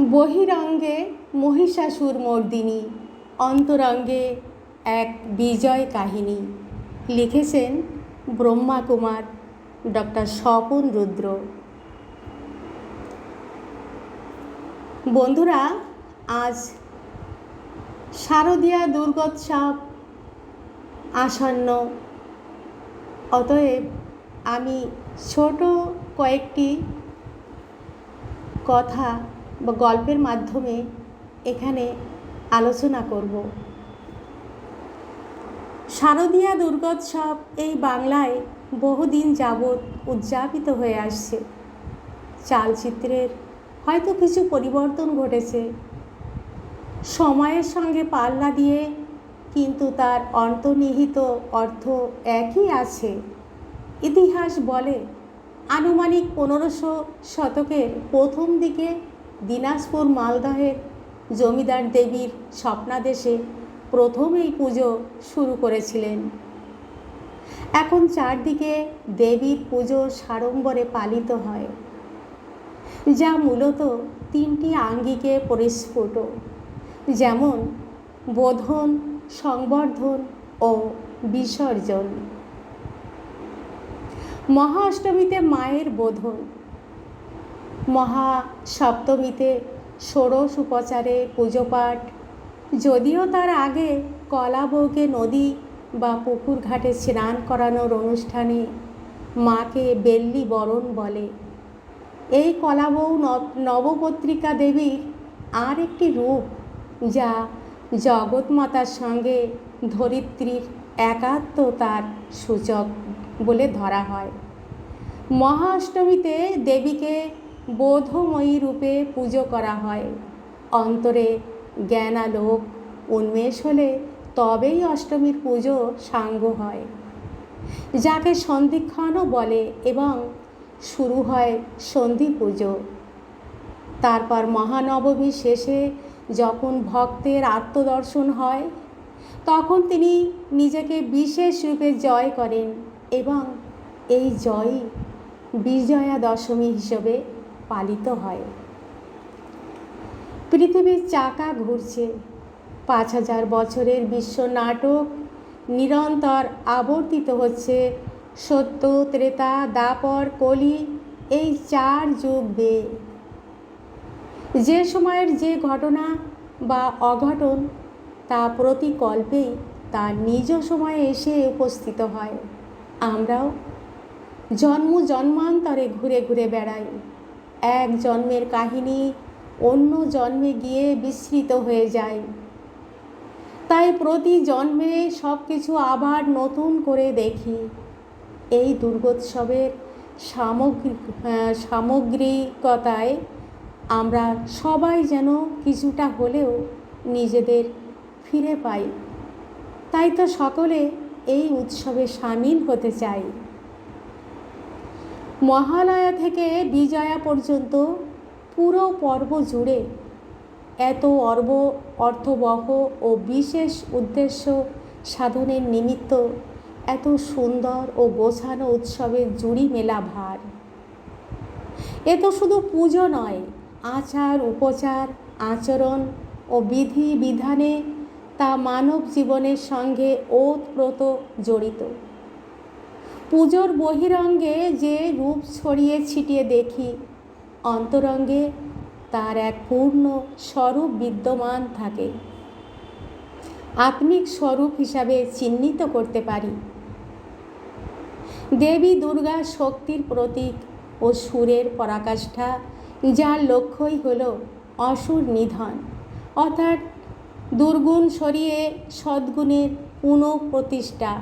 বহিরঙ্গে মহিষাসুর মর্দিনী, অন্তরঙ্গে এক বিজয় কাহিনী। লিখেছেন ব্রহ্মা কুমার ডক্টর স্বপন রুদ্র। বন্ধুরা, আজ শারদীয়া দুর্গোৎসব আসন্ন। অতএব আমি ছোট কয়েকটি কথা বা গল্পের মাধ্যমে এখানে আলোচনা করব। শারদীয়া দুর্গোৎসব এই বাংলায় বহুদিন যাবৎ উদযাপিত হয়ে আসছে। চালচিত্রের হয়তো কিছু পরিবর্তন ঘটেছে। সময়ের সঙ্গে পাল্লা দিয়ে কিন্তু তার অন্তর্নিহিত অর্থ একই আছে। ইতিহাস বলে, আনুমানিক পনেরোশো শতকের প্রথম দিকে দিনাজপুর মালদহের জমিদার দেবীর স্বপ্নাদেশে প্রথম এই পুজো শুরু করেছিলেন। এখন চারদিকে দেবীর পুজো সাড়ম্বরে পালিত হয়, যা মূলত তিনটি আঙ্গিকে পরিস্ফুট, যেমন বোধন, সংবর্ধন ও বিসর্জন। মহা অষ্টমীতে মায়ের বোধন মহা সপ্তমীতে ষোড়শ উপচারে পুজো পাঠ। যদিও তার আগে কলা নদী বা পুকুর ঘাটে স্নান করানোর অনুষ্ঠানে মাকে বেল্লি বরণ বলে। এই কলাবউ নবপত্রিকা দেবীর আর একটি রূপ যা জগৎমাতার সঙ্গে ধরিত্রীর একাত্মতার সূচক বলে ধরা হয়। মহা অষ্টমীতে দেবীকে বোধময়ী রূপে পুজো করা হয়। অন্তরে জ্ঞানালোক উন্মেষ হলে তবেই অষ্টমীর পুজো সাঙ্গ হয়। যাকে সন্ধিক্ষণও বলে এবং শুরু হয় সন্ধি পুজো। তারপর মহানবমী শেষে যখন ভক্তের আত্মদর্শন হয়, তখন তিনি নিজেকে বিশেষ রূপে জয় করেন এবং এই জয়ই বিজয়া দশমী হিসেবে পালিত হয়। পৃথিবীর চাকা ঘুরছে। পাঁচ হাজার বছরের বিশ্ব নাটক নিরন্তর আবর্তিত হচ্ছে। সত্য, ত্রেতা, দাপর, কলি এই চার যুগ বেয়ে। যে সময়ের যে ঘটনা বা অঘটন, তা প্রতি কল্পেই তার নিজ সময়ে এসে উপস্থিত হয়। আমরাও জন্ম জন্মান্তরে ঘুরে ঘুরে বেড়াই। এক জন্মের কাহিনী অন্য জন্মে গিয়ে বিস্মৃত হয়ে যায়। তাই প্রতি জন্মে সব কিছু আবার নতুন করে দেখি। এই দুর্গোৎসবের সামগ্রিক সামগ্রিকতায় আমরা সবাই যেন কিছুটা হলেও নিজেদের ফিরে পাই। তাই তো সকলে এই উৎসবে সামিল হতে চাই। মহালয়া থেকে বিজয়া পর্যন্ত পুরো পর্ব জুড়ে এত অর্ব, অর্থবহ ও বিশেষ উদ্দেশ্য সাধনের নিমিত্ত এত সুন্দর ও গোছানো উৎসবের জুড়ি মেলা ভার। এ তো শুধু পুজো নয়, আচার, উপচার, আচরণ ও বিধি বিধানে তা মানব জীবনের সঙ্গে ওতপ্রোত জড়িত। পুজোর বহিরঙ্গে যে রূপ ছড়িয়ে ছিটিয়ে দেখি, অন্তরঙ্গে তার এক পূর্ণ স্বরূপ বিদ্যমান থাকে। আত্মিক স্বরূপ হিসাবে চিহ্নিত করতে পারি। দেবী দুর্গা শক্তির প্রতীক ও সুরের পরাকাষ্ঠা, যার লক্ষ্যই হল অসুর নিধন। অর্থাৎ দুর্গুণ সরিয়ে সদ্গুণের পুনঃপ্রতিষ্ঠা।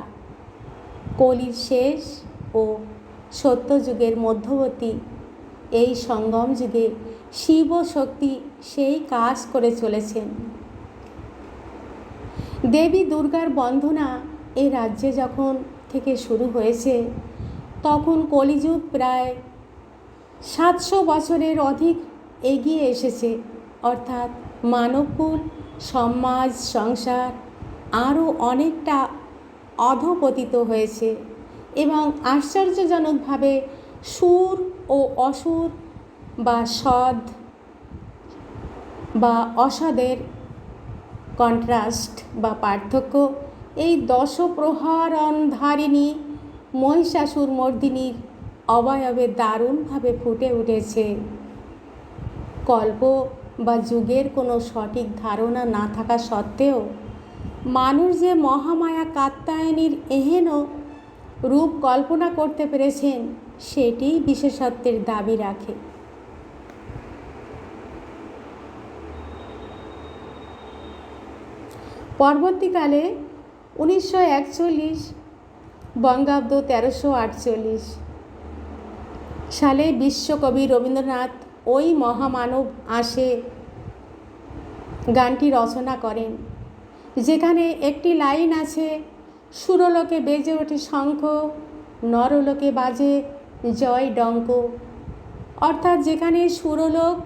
কলির শেষ ও সত্যযুগের মধ্যবর্তী এই সঙ্গম যুগে শিব শক্তি সেই কাজ করে চলেছেন। দেবী দুর্গার বন্দনা এ রাজ্যে যখন থেকে শুরু হয়েছে, তখন কলিযুগ প্রায় সাতশো বছরের অধিক এগিয়ে এসেছে। অর্থাৎ মানবকুল, সমাজ, সংসার আরও অনেকটা অধপতিত হয়েছে এবং আশ্চর্যজনকভাবে সুর ও অসুর বা সদ বা অসদের কন্ট্রাস্ট বা পার্থক্য এই দশপ্রহরণধারিণী মহিষাসুর মর্দিনীর অবয়বে দারুণভাবে ফুটে উঠেছে। কল্প বা যুগের কোনো সঠিক ধারণা না থাকা সত্ত্বেও মানুষ যে মহামায়া কাত্তায়নীর এহেন রূপ কল্পনা করতে পেরেছেন, সেটি বিশেষত্বের দাবি রাখে। পরবর্তীকালে উনিশশো একচল্লিশ, বঙ্গাব্দ তেরোশো আটচল্লিশ সালে বিশ্বকবি রবীন্দ্রনাথ ওই মহামানব আসে গানটি রচনা করেন। যেখানে একটি লাইন আছে, সুরলোকে বেজে ওঠে শঙ্খ, নরলোকে বাজে জয় ডঙ্ক। অর্থাৎ যেখানে সুরলোক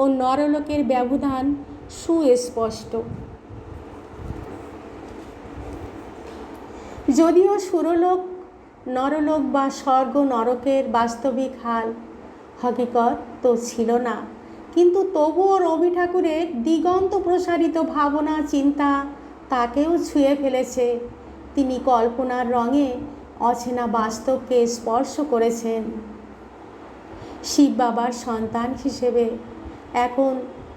ও নরলোকের ব্যবধান সুস্পষ্ট। যদিও সুরলোক, নরলোক বা স্বর্গ নরকের বাস্তবিক হাল হকিকত তো ছিল না, কিন্তু তবুও রবি ঠাকুরের দিগন্ত প্রসারিত ভাবনা, চিন্তা তাকেও ছুঁয়ে ফেলেছে। তিনি কল্পনার রঙে অচেনা বাস্তবকে স্পর্শ করেছেন। শিব বাবার সন্তান হিসেবে এখন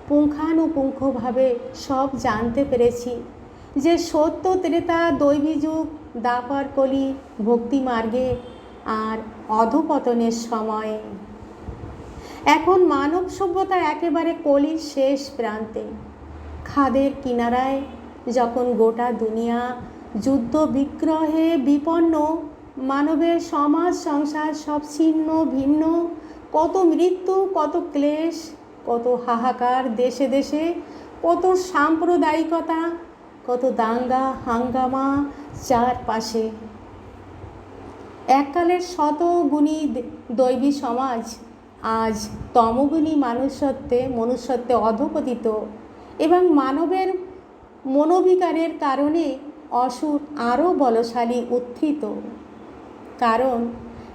পুঙ্খানুপুঙ্খভাবে সব জানতে পেরেছি যে সত্য ত্রেতা দৈবী যুগ দাপার কলি ভক্তিমার্গে আর অধপতনের সময়ে। এখন মানব সভ্যতা একেবারে কলির শেষ প্রান্তে। খাদের কিনারায় যখন গোটা দুনিয়া যুদ্ধ বিগ্রহে বিপন্ন, মানবের সমাজ সংসার সব ছিন্ন, ভিন্ন, কত মৃত্যু, কত ক্লেশ, কত হাহাকার দেশে দেশে, কত সাম্প্রদায়িকতা, কত দাঙ্গা, হাঙ্গামা চারপাশে। এককালের শত গুণী দৈবী সমাজ আজ তমগুণী মানুষত্বে মনুষ্যত্বে অধপতিত এবং মানবের মনোবিকারের কারণে অসুর আরও বলশালী উত্থিত। কারণ,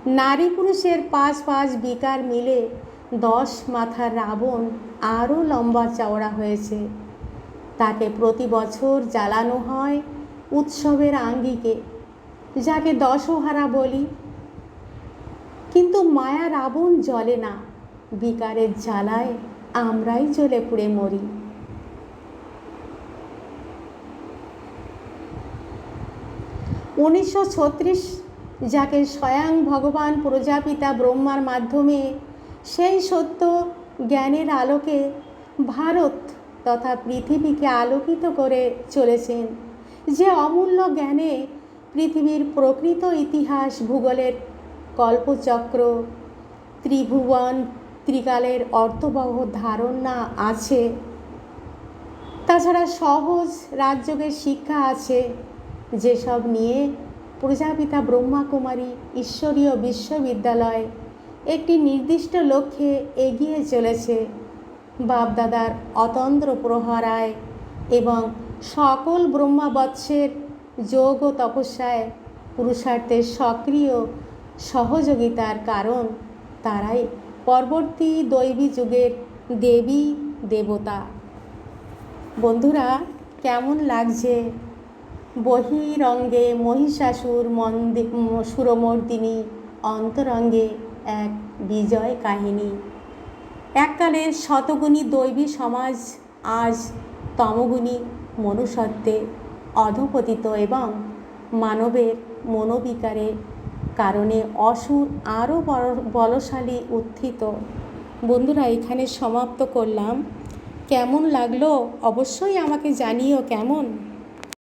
নারী পুরুষের পাঁচ পাঁচ বিকার মিলে দশ মাথার রাবণ আরও লম্বা চওড়া হয়েছে। তাকে প্রতি বছর জ্বালানো হয় উৎসবের আঙ্গিকে, যাকে দশহারা বলি। কিন্তু মায়া রাবণ জ্বলে না, বিকারের জ্বালায় আমরাই জ্বলে পুড়ে মরি। উনিশশো ছত্রিশ যাকে স্বয়ং ভগবান প্রজাপিতা ব্রহ্মার মাধ্যমে সেই সত্য জ্ঞানের আলোকে ভারত তথা পৃথিবীকে আলোকিত করে চলেছেন। যে অমূল্য জ্ঞানে পৃথিবীর প্রকৃত ইতিহাস ভূগোলের কল্পচক্র, ত্রিভুবন, ত্রিকালের অর্থবহ ধারণা আছে। তাছাড়া সহজ রাজযোগের শিক্ষা আছে। যেসব নিয়ে প্রজাপিতা ব্রহ্মাকুমারী ঈশ্বরীয় বিশ্ববিদ্যালয় একটি নির্দিষ্ট লক্ষ্যে এগিয়ে চলেছে। বাপদাদার অতন্দ্র প্রহরায় এবং সকল ব্রহ্মাবৎসের যোগ ও তপস্যায় পুরুষার্থের সক্রিয় সহযোগিতার কারণ তারাই পরবর্তী দৈবী যুগের দেবী, দেবতা। বন্ধুরা, কেমন লাগছে? বহিরঙ্গে মহিষাসুর মন্দি, সুরমর্দিনী, অন্তরঙ্গে এক বিজয় কাহিনী। এককালের শতগুণী দৈবী সমাজ আজ তমগুণী মনুষ্যত্বে অধপতিত এবং মানবের মনোবিকারে কারণে অসুর আরও বলশালী উত্থিত। বন্ধুরা, এখানে সমাপ্ত করলাম। কেমন লাগল অবশ্যই আমাকে জানিও কেমন?